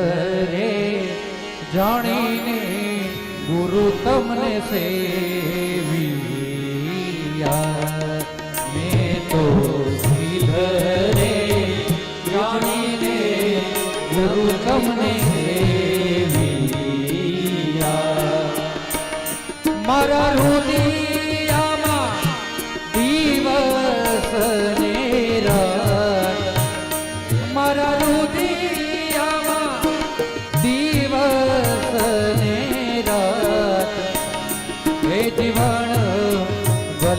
રે જાણીને ગુરુ તમને સેવિયા મેં તો સેવિયા મારા દિવસ મારા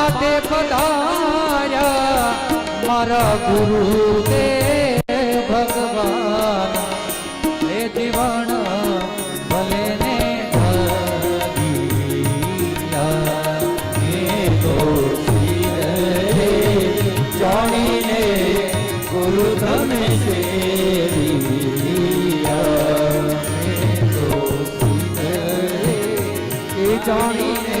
પાટે પધાર્યા. મારા ગુરુ દે ભગવાન, એ જીવન ભલે ને તો જાણીને ગુરુ તમે તો જાણીને